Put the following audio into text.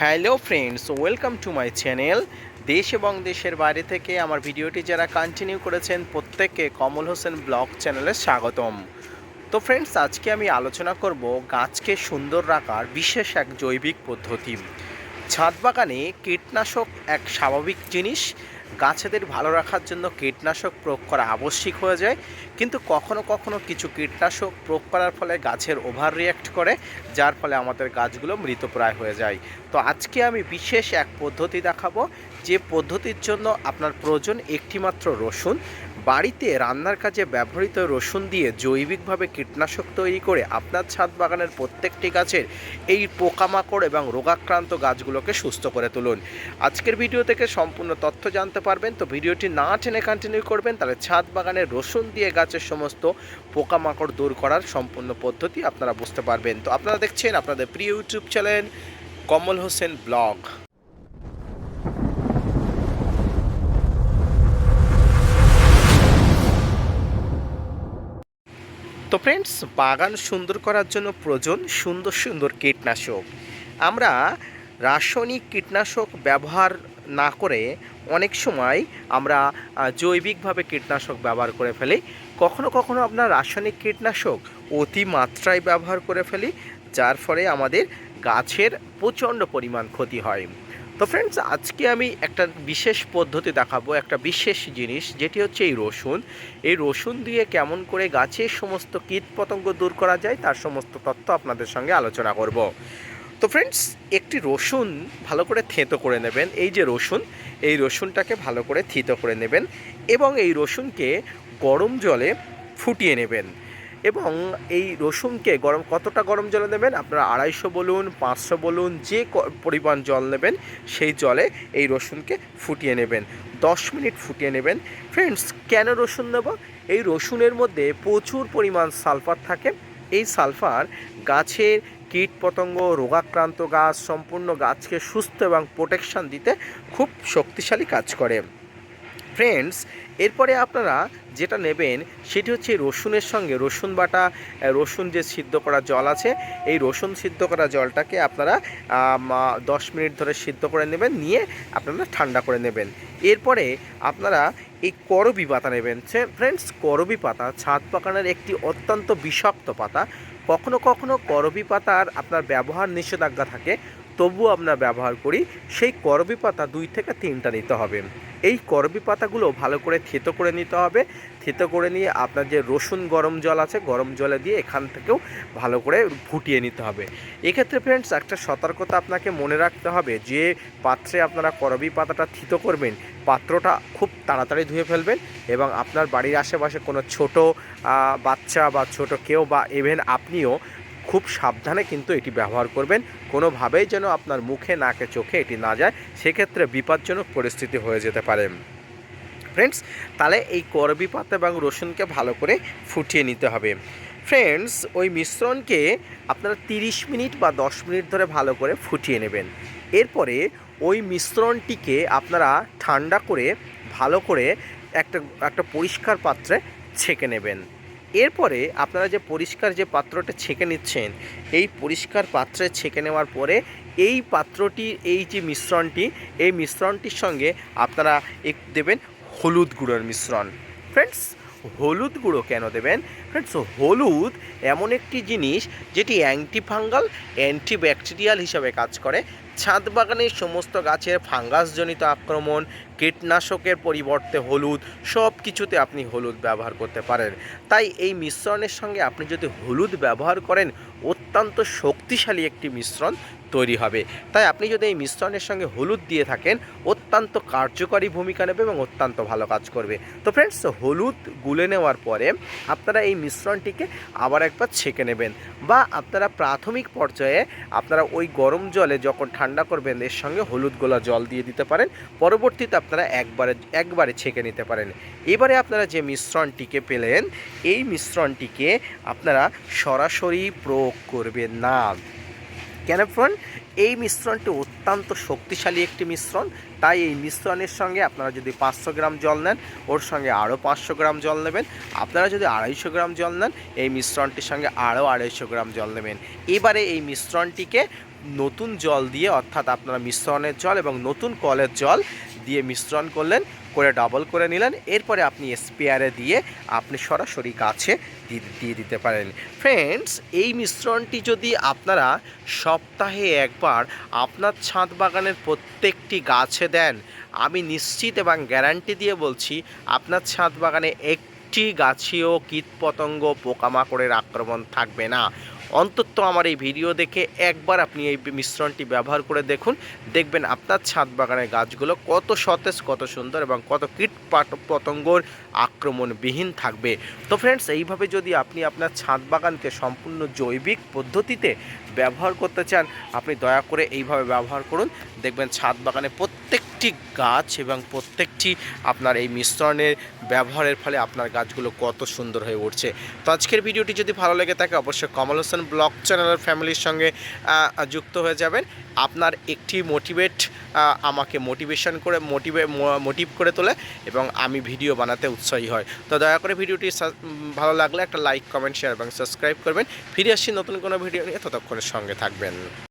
Hello friends, welcome to my channel. দেশ এবং দেশের বাইরে থেকে আমার ভিডিওটি যারা কন্টিনিউ করেছেন, প্রত্যেককে কমল হোসেন ব্লগ চ্যানেলে স্বাগতম। তো ফ্রেন্ডস, আজকে আমি আলোচনা করব গাছকে সুন্দর রাখার বিশেষ এক জৈবিক পদ্ধতি। ছাদ বাগানে কীটনাশক এক স্বাভাবিক জিনিস গাছেদের ভালো রাখার জন্য কীটনাশক প্রয়োগ করা আবশ্যিক হয়ে যায়। কিন্তু কখনো কখনো কিছু কীটনাশক প্রয়োগ করার ফলে গাছের ওভার রিয়াক্ট করে, যার ফলে আমাদের গাছগুলো মৃতপ্রায় হয়ে যায়। তো আজকে আমি বিশেষ এক পদ্ধতি দেখাবো যে পদ্ধতির জন্য আপনার প্রয়োজন একটিমাত্র রসুন, বাড়িতে রান্নার কাজে ব্যবহৃত রসুন দিয়ে জৈবিকভাবে কীটনাশক তৈরি করে আপনার ছাদ বাগানের প্রত্যেকটি গাছের এই পোকামাকড় এবং রোগাক্রান্ত গাছগুলোকে সুস্থ করে তুলুন। আজকের ভিডিও থেকে সম্পূর্ণ তথ্য জানতে পারবেন, তো ভিডিওটি না টেনে কন্টিনিউ করবেন, তাহলে ছাদ বাগানের রসুন দিয়ে গাছের সমস্ত পোকামাকড় দূর করার সম্পূর্ণ পদ্ধতি আপনারা বুঝতে পারবেন। তো আপনারা দেখছেন আপনাদের প্রিয় YouTube channel Kamal Hossain blog. তো ফ্রেন্ডস বাগান সুন্দর করার জন্য প্রয়োজন সুন্দর সুন্দর কীটনাশক। আমরা রাসায়নিক কীটনাশক ব্যবহার না করে অনেক সময় আমরা জৈবিকভাবে কীটনাশক ব্যবহার করে ফেলি। কখনো কখনো আপনার রাসায়নিক কীটনাশক অতি মাত্রায় ব্যবহার করে ফেলি, যার ফলে আমাদের গাছের প্রচণ্ড পরিমাণ ক্ষতি হয়। তো ফ্রেন্ডস আজকে আমি একটা বিশেষ পদ্ধতি দেখাবো, একটা বিশেষ জিনিস, যেটি হচ্ছে এই রসুন। এই রসুন দিয়ে কেমন করে গাছের সমস্ত কীট পতঙ্গ দূর করা যায়, তার সমস্ত তথ্য আপনাদের সঙ্গে আলোচনা করব। তো ফ্রেন্ডস একটি রসুন ভালো করে থেঁতো করে নেবেন। এই যে রসুন, এই রসুনটাকে ভালো করে থিতো করে নেবেন এবং এই রসুনকে গরম জলে ফুটিয়ে নেবেন। এবং এই রসুনকে গরম, কতটা গরম জলে নেবেন? আপনারা আড়াইশো বলুন, পাঁচশো বলুন, যে পরিমাণ জল নেবেন, সেই জলে এই রসুনকে ফুটিয়ে নেবেন। দশ মিনিট ফুটিয়ে নেবেন। ফ্রেন্ডস, কেন রসুন নেব? এই রসুনের মধ্যে প্রচুর পরিমাণ সালফার থাকে। এই সালফার গাছের কীট পতঙ্গ রোগাক্রান্ত গাছ, সম্পূর্ণ গাছকে সুস্থ এবং প্রোটেকশন দিতে খুব শক্তিশালী কাজ করে। ফ্রেন্ডস, এরপরে আপনারা যেটা নেবেন সেটি হচ্ছে রসুনের সঙ্গে রসুন বাটা রসুন যে সিদ্ধ করা জল আছে, এই রসুন সিদ্ধ করা জলটাকে আপনারা দশ মিনিট ধরে সিদ্ধ করে নেবেন, নিয়ে আপনারা ঠান্ডা করে নেবেন। এরপরে আপনারা এই করবি পাতা নেবেন। ফ্রেন্ডস করবি পাতা ছাদ বাগানের একটি অত্যন্ত বিষাক্ত পাতা। কখনো কখনো করবি পাতার আপনার ব্যবহার নিষেধাজ্ঞা থাকে। তবুও আমরা ব্যবহার করি, সেই করবি পাতা দুই থেকে তিনটা নিতে হবে। এই করবি পাতাগুলো ভালো করে থেতো করে নিতে হবে। থেতো করে নিয়ে আপনার যে রসুন গরম জল আছে, গরম জলে দিয়ে এখান থেকেও ভালো করে ফুটিয়ে নিতে হবে। এক্ষেত্রে ফ্রেন্ডস একটা সতর্কতা আপনাকে মনে রাখতে হবে যে, পাত্রে আপনারা করবি পাতাটা থিতো করবেন, পাত্রটা খুব তাড়াতাড়ি ধুয়ে ফেলবেন এবং আপনার বাড়ির আশেপাশে কোনো ছোট বাচ্চা বা ছোট কেউ বা ইভেন আপনিও খুব সাবধানে কিন্তু এটি ব্যবহার করবেন। কোনোভাবেই যেন আপনার মুখে, নাকে, চোখে এটি না যায়, সেক্ষেত্রে বিপজ্জনক পরিস্থিতি হয়ে যেতে পারে। ফ্রেন্ডস তাহলে এই করবি পাতা এবং রসুনকে ভালো করে ফুটিয়ে নিতে হবে। ফ্রেন্ডস ওই মিশ্রণকে আপনারা তিরিশ মিনিট বা দশ মিনিট ধরে ভালো করে ফুটিয়ে নেবেন। এরপরে ওই মিশ্রণটিকে আপনারা ঠান্ডা করে, ভালো করে একটা একটা পরিষ্কার পাত্রে ছেঁকে নেবেন। এরপরে আপনারা যে পরিষ্কার যে পাত্রটা ছেঁকে নিচ্ছেন, এই পরিষ্কার পাত্রে ছেঁকে নেওয়ার পরে এই পাত্রটির এই যে মিশ্রণটি, এই মিশ্রণটির সঙ্গে আপনারা এক দেবেন হলুদ গুঁড়োর মিশ্রণ। ফ্রেন্ডস হলুদ গুঁড়ো কেন দেবেন? ফ্রেন্ডস হলুদ এমন একটি জিনিস যেটি অ্যান্টিফাঙ্গাল, অ্যান্টিব্যাকটেরিয়াল হিসাবে কাজ করে। ছাদ বাগানের সমস্ত গাছের ফাঙ্গাসজনিত আক্রমণ, কীটনাশকের পরিবর্তে হলুদ সব কিছুতে আপনি হলুদ ব্যবহার করতে পারেন। তাই এই মিশ্রণের সঙ্গে আপনি যদি হলুদ ব্যবহার করেন, অত্যন্ত শক্তিশালী একটি মিশ্রণ তৈরি হবে। তাই আপনি যদি এই মিশ্রণের সঙ্গে হলুদ দিয়ে থাকেন, অত্যন্ত কার্যকরী ভূমিকা নেবে এবং অত্যন্ত ভালো কাজ করবে। তো ফ্রেন্ডস হলুদ গুলে নেওয়ার পরে আপনারা এই মিশ্রণটিকে আবার একবার ছেঁকে নেবেন বা আপনারা প্রাথমিক পর্যায়ে আপনারা ওই গরম জলে যখন ঠান্ডা করবেন, এর সঙ্গে হলুদ গোলা জল দিয়ে দিতে পারেন। পরবর্তীতে আপনারা একবারে একবারে ছেঁকে নিতে পারেন। এবারে আপনারা যে মিশ্রণটিকে পেলেন, এই মিশ্রণটিকে আপনারা সরাসরি প্রয়োগ করবেন না। কেন ফ্রেন্ড এই মিশ্রণটি অত্যন্ত শক্তিশালী একটি মিশ্রণ। তাই এই মিশ্রণের সঙ্গে আপনারা যদি পাঁচশো গ্রাম জল নেন, ওর সঙ্গে আরও পাঁচশো গ্রাম জল নেবেন। আপনারা যদি আড়াইশো গ্রাম জল নেন, এই মিশ্রণটির সঙ্গে আরও আড়াইশো গ্রাম জল নেবেন। এবারে এই মিশ্রণটিকে নতুন জল দিয়ে, অর্থাৎ আপনারা মিশ্রণের জল এবং নতুন কলের জল দিয়ে মিশ্রণ করলেন, করে ডাবল করে নিলেন। এরপরে আপনি স্পেয়ারে দিয়ে আপনি সরাসরি গাছে দিয়ে দিতে পারেন। ফ্রেন্ডস এই মিশ্রণটি যদি আপনারা সপ্তাহে একবার আপনার ছাদ বাগানের প্রত্যেকটি গাছে দেন, আমি নিশ্চিত এবং গ্যারান্টি দিয়ে বলছি, আপনার ছাদ বাগানে একটি গাছেও কীটপতঙ্গ পোকামাকড়ের আক্রমণ থাকবে না। অন্তত আমার এই ভিডিও দেখে একবার আপনি এই মিশ্রণটি ব্যবহার করে দেখুন। দেখবেন আপনার ছাদ বাগানের গাছগুলো কত সতেজ, কত সুন্দর এবং কত কীট পতঙ্গর আক্রমণবিহীন থাকবে। তো ফ্রেন্ডস এইভাবে যদি আপনি আপনার ছাদ বাগানকে সম্পূর্ণ জৈবিক পদ্ধতিতে ব্যবহার করতে চান, আপনি দয়া করে এইভাবে ব্যবহার করুন। দেখবেন ছাদ বাগানে প্রত্যেকটি গাছ এবং প্রত্যেকটি আপনার এই মিশ্রণের ব্যবহারের ফলে আপনার গাছগুলো কত সুন্দর হয়ে উঠছে। তো আজকের ভিডিওটি যদি ভালো লেগে থাকে, অবশ্যই কমল হোসেন ব্লগ চ্যানেলের ফ্যামিলির সঙ্গে যুক্ত হয়ে যাবেন। আপনার একটি মোটিভেট আমাকে মোটিভেশন করে, মোটিভে মোটিভ করে তোলে এবং আমি ভিডিও বানাতে উৎসাহী হয়। তো দয়া করে ভিডিওটি ভালো লাগলে একটা লাইক, কমেন্ট, শেয়ার এবং সাবস্ক্রাইব করবেন। ফিরে আসছি নতুন কোনো ভিডিও নিয়ে, ততক্ষণের সঙ্গে থাকবেন।